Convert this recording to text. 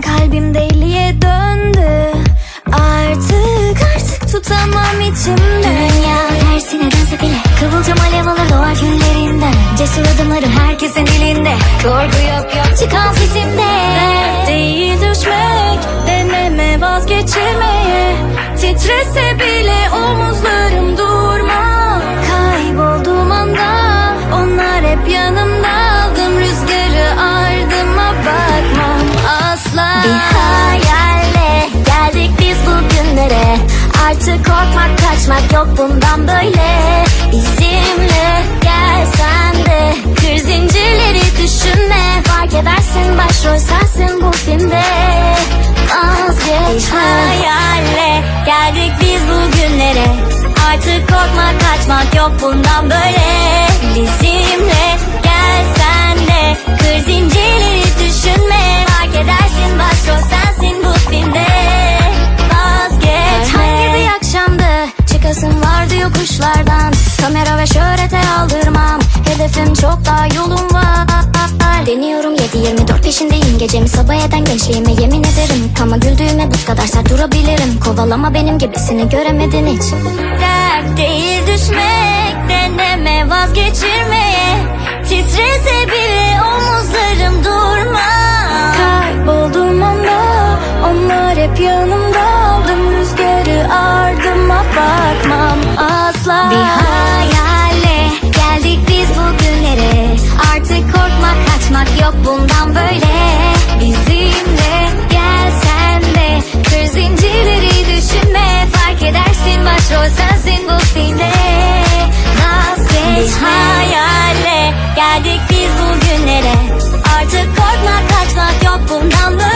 Kalbim deliye döndü. Artık artık tutamam içimde. Dünya tersine dönse bile. Kıvılcım alev alır doğar günlerinden. Cesur adımlarım herkesin dilinde. Korku yok yok çıkan sesimde. Dert değil düşmek Deneme vazgeçirmeye. Titrese bile Artık korkmak kaçmak yok bundan böyle. Bizimle gelsen de. Kır zincirleri düşünme. Fark edersin başrol sensin bu filmde. Vazgeçme hayalle. Geldik biz bugünlere. Artık korkmak kaçmak yok bundan böyle Şöhrete aldırmam. Hedefim çok daha yolum var. Deniyorum 7-24 peşindeyim. Gecemi sabah eden gençliğime yemin ederim. Ama güldüğüme buz kadar sert durabilirim. Kovalama benim gibisini göremedin hiç. Dert değil düşmek Deneme vazgeçirmeye Titrese bile omuzlarım durma. Kayboldum anda Onlar hep yanımda. Aldım rüzgarı ardıma bakmam asla. Bir geldik biz bugünlere. Artık korkmak kaçmak yok bundan böyle.